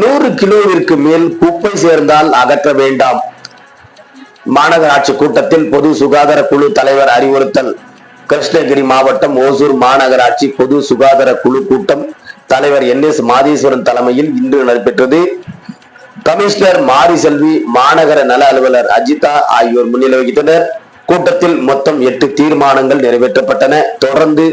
நூறு கிலோவிற்கு மேல் குப்பை சேர்ந்தால் அகற்ற வேண்டாம். மாநகராட்சி கூட்டத்தில் பொது சுகாதார குழு தலைவர் அறிவுறுத்தல். கிருஷ்ணகிரி மாவட்டம் ஓசூர் மாநகராட்சி பொது சுகாதார குழு கூட்டம். தலைவர் என் எஸ் மாதீஸ்வரன் தலைமையில் இன்று நடைபெற்றது. கமிஷனர் மாரி செல்வி மாநகர நல அலுவலர் அஜிதா ஆகியோர் முன்னிலை வகித்தனர். கூட்டத்தில் மொத்தம் எட்டு தீர்மானங்கள் நிறைவேற்றப்பட்டன. தொடர்ந்து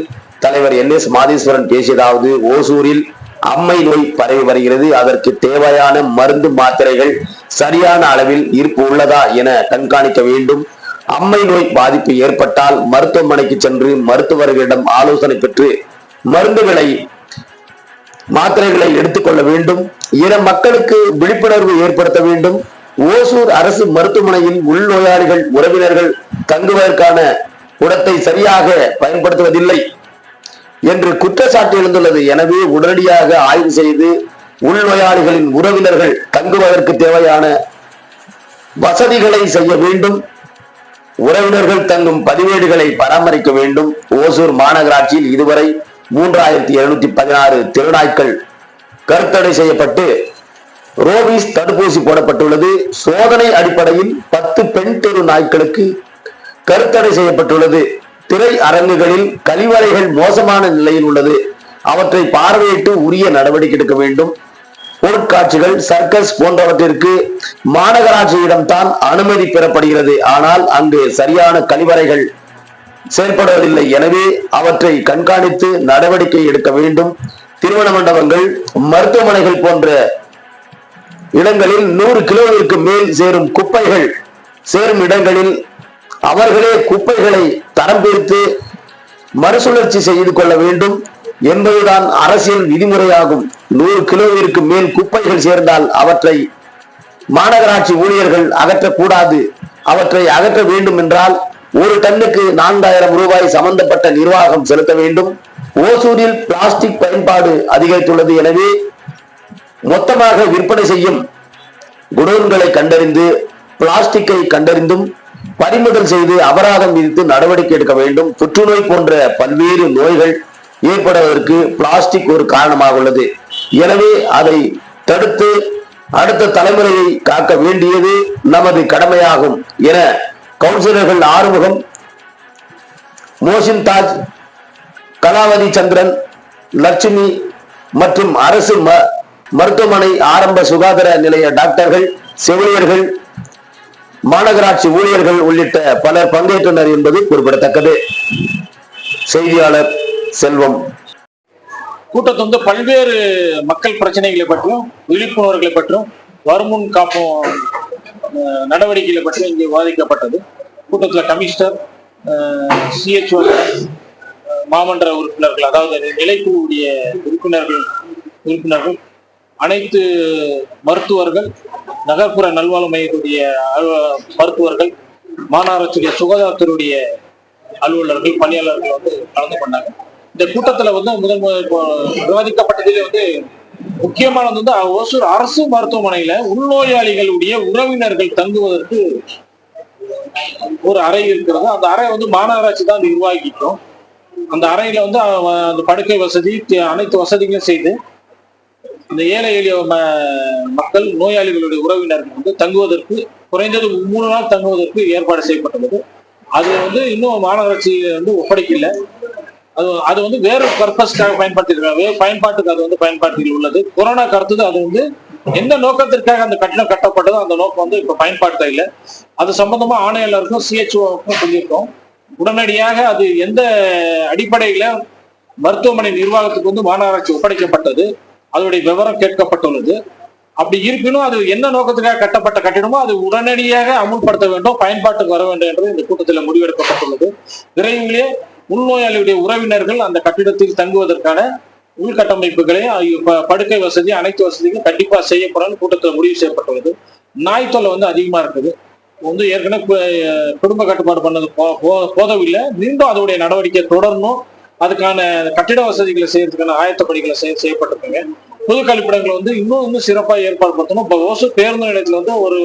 தலைவர் என் எஸ் மாதீஸ்வரன் பேசியதாவது ஓசூரில் அம்மை நோய் பரவி வருகிறது. அதற்கு தேவையான மருந்து மாத்திரைகள் சரியான அளவில் இருப்பு உள்ளதா என கண்காணிக்க வேண்டும். அம்மை நோய் பாதிப்பு ஏற்பட்டால் மருத்துவமனைக்கு சென்று மருத்துவர்களிடம் ஆலோசனை பெற்று மருந்துகளை மாத்திரைகளை எடுத்துக்கொள்ள வேண்டும். என மக்களுக்கு விழிப்புணர்வு ஏற்படுத்த வேண்டும். ஓசூர் அரசு மருத்துவமனையில் உள்நோயாளிகள் உறவினர்கள் தங்குவதற்கான குடத்தை சரியாக பயன்படுத்துவதில்லை. என்று குற்றச்சாட்டு எழுந்துள்ளது. எனவே உடனடியாக ஆய்வு செய்து உள்நோயாளிகளின் உறவினர்கள் தங்குவதற்கு தேவையான வசதிகளை செய்ய வேண்டும். உறவினர்கள் தங்கும் பதிவேடுகளை பராமரிக்க வேண்டும். ஓசூர் மாநகராட்சியில் இதுவரை மூன்றாயிரத்தி எழுநூத்தி பதினாறு திருநாய்க்கள் கருத்தடை செய்யப்பட்டு ரோபிஸ் தடுப்பூசி போடப்பட்டுள்ளது. சோதனை அடிப்படையில் பத்து பெண் தெரு நாய்க்களுக்கு கருத்தடை செய்யப்பட்டுள்ளது. திரை அரங்குகளில் கழிவறைகள் மோசமான நிலையில் உள்ளது. அவற்றை பார்வையிட்டு உரிய நடவடிக்கை எடுக்க வேண்டும். பொருட்காட்சிகள் சர்க்கஸ் போன்றவற்றிற்கு மாநகராட்சியிடம் தான் அனுமதி பெறப்படுகிறது. ஆனால் அங்கு சரியான கழிவறைகள் செயல்படுவதில்லை எனவே அவற்றை கண்காணித்து நடவடிக்கை எடுக்க வேண்டும். திருமண மண்டபங்கள் மருத்துவமனைகள் போன்ற இடங்களில் நூறு கிலோவிற்கு மேல் சேரும் குப்பைகள் சேரும் இடங்களில் அவர்களே குப்பைகளை தரம் பிரித்து மறுசுழற்சி செய்து கொள்ள வேண்டும். என்பதுதான் அரசியல் விதிமுறையாகும். நூறு கிலோவிற்கு மேல் குப்பைகள் சேர்ந்தால் அவற்றை மாநகராட்சி ஊழியர்கள் அகற்றக்கூடாது. அவற்றை அகற்ற வேண்டும் என்றால் ஒரு டன்னுக்கு நான்காயிரம் ரூபாய் சம்பந்தப்பட்ட நிர்வாகம் செலுத்த வேண்டும். ஓசூரில் பிளாஸ்டிக் பயன்பாடு அதிகரித்துள்ளது. எனவே மொத்தமாக விற்பனை செய்யும் குடோன்களை கண்டறிந்து பிளாஸ்டிக்கை கண்டறிந்தும் பறிமுதல் செய்து அபராதம் விதித்து நடவடிக்கை எடுக்க வேண்டும். புற்றுநோய் போன்ற பல்வேறு நோய்கள் ஏற்படுவதற்கு பிளாஸ்டிக் ஒரு காரணமாக உள்ளது. எனவே அதை தடுத்து அடுத்த தலைமுறையை காக்க வேண்டியது நமது கடமையாகும் என கவுன்சிலர்கள் ஆறுமுகம் மோசின் தாஜ் கலாவதி சந்திரன் லட்சுமி மற்றும் அரசு ம- மருத்துவமனை ஆரம்ப சுகாதார நிலைய டாக்டர்கள் செவிலியர்கள் மாநகராட்சி ஊழியர்கள் உள்ளிட்ட பலர் பங்கேற்றனர் என்பது குறிப்பிடத்தக்கது. செய்தியாளர் செல்வம். கூட்டத்தை வந்து பல்வேறு மக்கள் பிரச்சனைகளை பற்றியும் விழிப்புணர்வுகளை பற்றியும் வருமுன் காப்போம் நடவடிக்கைகளை பற்றியும் இங்கே விவாதிக்கப்பட்டது. கூட்டத்தில் கமிஷனர் சிஹெச்ஓ மாமன்ற உறுப்பினர்கள் அதாவது நிலைக்குழுவுடைய உறுப்பினர்கள் உறுப்பினர்கள் அனைத்து மருத்துவர்கள் நகர்ப்புற நல்வாழ்வு மையத்துடைய மருத்துவர்கள் மாநகராட்சியுடைய சுகாதாரத்துறையுடைய அலுவலர்கள் பணியாளர்கள் வந்து கலந்து கொண்டாங்க. இந்த கூட்டத்துல வந்து முதல் முதல் இப்போ விவாதிக்கப்பட்டதிலே வந்து முக்கியமானது வந்து ஓசூர் அரசு மருத்துவமனையில உள்நோயாளிகளுடைய உறவினர்கள் தங்குவதற்கு ஒரு அறை இருக்கிறது. அந்த அறை வந்து மாநகராட்சி தான் நிர்வாகிக்கும். அந்த அறையில வந்து அந்த படுக்கை வசதி அனைத்து வசதிகளும் செய்து இந்த ஏழை எளிய மக்கள் நோயாளிகளுடைய உறவினர்கள் வந்து தங்குவதற்கு குறைந்தது மூணு நாள் தங்குவதற்கு ஏற்பாடு செய்யப்பட்டுள்ளது. அது வந்து இன்னும் மாநகராட்சி வந்து ஒப்படைக்கல. அது அது வந்து வேறு பர்பஸ்க்காக பயன்படுத்திருக்காங்க வேறு பயன்பாட்டுக்கு அது வந்து பயன்பாட்டில் உள்ளது. கொரோனா கருத்து அது வந்து எந்த நோக்கத்திற்காக அந்த கட்டணம் கட்டப்பட்டதோ அந்த நோக்கம் வந்து இப்போ பயன்பாட்டில் இல்லை. அது சம்பந்தமா ஆணையாளருக்கும் சிஹெச்ஓக்கும் சொல்லியிருக்கோம். உடனடியாக அது எந்த அடிப்படையில மருத்துவமனை நிர்வாகத்துக்கு வந்து மாநகராட்சி ஒப்படைக்கப்பட்டது அதனுடைய விவரம் கேட்கப்பட்டுள்ளது. அப்படி இருப்பினும் அது என்ன நோக்கத்துக்காக கட்டப்பட்ட கட்டிடமோ அது உடனடியாக அமுல்படுத்த வேண்டும் பயன்பாட்டுக்கு வர வேண்டும் என்று இந்த கூட்டத்தில் முடிவெடுக்கப்பட்டுள்ளது. விரைவிலே உள்நோயாளியுடைய உறவினர்கள் அந்த கட்டிடத்தில் தங்குவதற்கான உள்கட்டமைப்புகளை படுக்கை வசதி அனைத்து வசதிகளும் கண்டிப்பா செய்யப்படும் கூட்டத்தில் முடிவு செய்யப்பட்டுள்ளது. நாய் தொல்லை வந்து அதிகமா இருக்குது. வந்து ஏற்கனவே குடும்ப கட்டுப்பாடு பண்ணது போ- போ- போதவில்லை மீண்டும் அதோடைய நடவடிக்கை தொடரணும். அதுக்கான கட்டிட வசதிகளை செய்யறதுக்கான ஆயத்த பணிகளை செய்ய செய்யப்பட்டிருக்குங்க. பொது கழிப்பிடங்களை வந்து இன்னும் இன்னும் சிறப்பாக ஏற்பாடு படுத்தணும் இப்போ ஓசூர் பேருந்து நிலையத்தில் வந்து ஒரு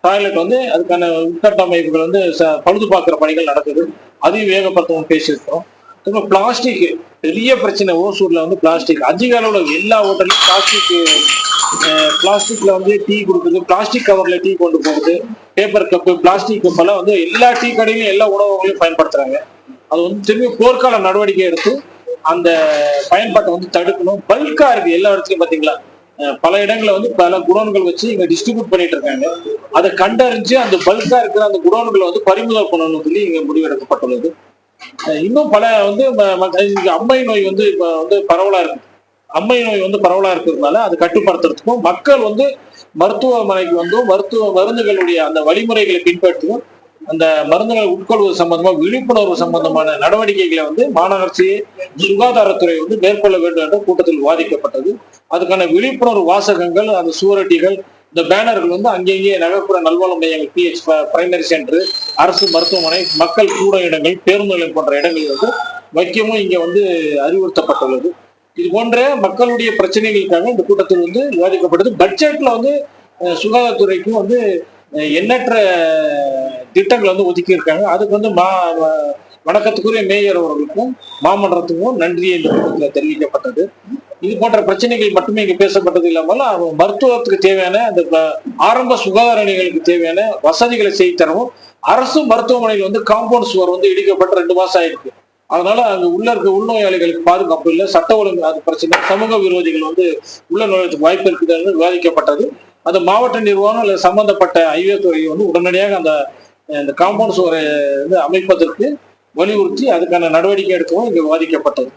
டாய்லெட் வந்து அதுக்கான உட்கட்டமைப்புகள் வந்து ச- பழுது பார்க்குற பணிகள் நடக்குது. அதையும் வேகப்படுத்தவும் பேசியிருக்கிறோம். திரும்ப பிளாஸ்டிக் பெரிய பிரச்சனை ஓசூரில் வந்து பிளாஸ்டிக் அதிக அளவில் எல்லா ஹோட்டல்லையும் பிளாஸ்டிக் பிளாஸ்டிக்ல வந்து டீ கொடுக்குறது பிளாஸ்டிக் கவர்ல டீ கொண்டு போகுது பேப்பர் கப்பு பிளாஸ்டிக் கப்பெல்லாம் வந்து எல்லா டீ கடையிலும் எல்லா உணவுகளையும் பயன்படுத்துறாங்க. அது வந்து திரும்பி போர்க்கால நடவடிக்கை எடுத்து அந்த பயன்பாட்டை வந்து தடுக்கணும். பல்கா இருக்கு எல்லா இடத்துலயும் பாத்தீங்களா? பல இடங்களில் வந்து பல குடோன்கள் வச்சு இங்க டிஸ்ட்ரிபியூட் பண்ணிட்டு இருக்காங்க. அதை கண்டறிஞ்சு அந்த பல்கா இருக்கிற அந்த குடோன்களை வந்து பறிமுதல் பண்ணணும்னு சொல்லி இங்க முடிவெடுக்கப்பட்டுள்ளது. இன்னும் பல வந்து அம்மை நோய் வந்து இப்ப வந்து பரவலா இருக்கு. அம்மை நோய் வந்து பரவலா இருக்கிறதுனால அதை கட்டுப்படுத்துறதுக்கும் மக்கள் வந்து மருத்துவமனைக்கு வந்தும் மருத்துவ மருந்துகளுடைய அந்த வழிமுறைகளை பின்பற்றியும் அந்த மருந்துகளை உட்கொள்வது சம்பந்தமா விழிப்புணர்வு சம்பந்தமான நடவடிக்கைகளை வந்து மாநகராட்சி சுகாதாரத்துறை வந்து மேற்கொள்ள வேண்டும் என்று கூட்டத்தில் விவாதிக்கப்பட்டது. அதுக்கான விழிப்புணர்வு வாசகங்கள் அந்த சுவரொட்டிகள் இந்த பேனர்கள் வந்து அங்கங்கே நகர்ப்புற நல்வாழ்வு மையங்கள் பிஹெச் பிரைமரி சென்டர் அரசு மருத்துவமனை மக்கள் கூட இடங்கள் பேருந்து நிலையம் போன்ற இடங்களில் வந்து வைக்கவும் இங்க வந்து அறிவுறுத்தப்பட்டுள்ளது. இது போன்ற மக்களுடைய பிரச்சனைகளுக்காக இந்த கூட்டத்தில் வந்து விவாதிக்கப்பட்டது. பட்ஜெட்ல வந்து சுகாதாரத்துறைக்கும் வந்து எண்ணற்ற திட்டங்கள் வந்து ஒதுக்கி இருக்காங்க அதுக்கு வந்து மா வணக்கத்துக்குரிய மேயர் அவர்களுக்கும் மாமன்றத்துக்கும் நன்றியை இந்த கூட்டத்தில் தெரிவிக்கப்பட்டது. இது போன்ற பிரச்சனைகள் மட்டுமே இங்க பேசப்பட்டது இல்லாமல் அவங்க மருத்துவத்துக்கு தேவையான அந்த ஆரம்ப சுகாதார நிலைகளுக்கு தேவையான வசதிகளை செய்து தரவும் அரசு மருத்துவமனையில் வந்து காம்பவுண்ட் சுவர் வந்து இடிக்கப்பட்டு ரெண்டு மாசம் ஆயிருக்கு. அதனால அங்க உள்ள இருக்க உள்நோயாளிகளுக்கு பாதுகாப்பு இல்லை. சட்ட ஒழுங்கு அது பிரச்சனை. சமூக விரோதிகள் வந்து உள்ள நோயத்துக்கு வாய்ப்பு இருக்குதுன்னு விவாதிக்கப்பட்டது. அந்த மாவட்ட நிர்வாகம் அல்லது சம்பந்தப்பட்ட ஐவே துறை வந்து உடனடியாக அந்த இந்த காம்பவுண்ட் சுவரை வந்து அமைப்பதற்கு வலியுறுத்தி அதுக்கான நடவடிக்கை எடுக்கவும் இங்கே விவாதிக்கப்பட்டது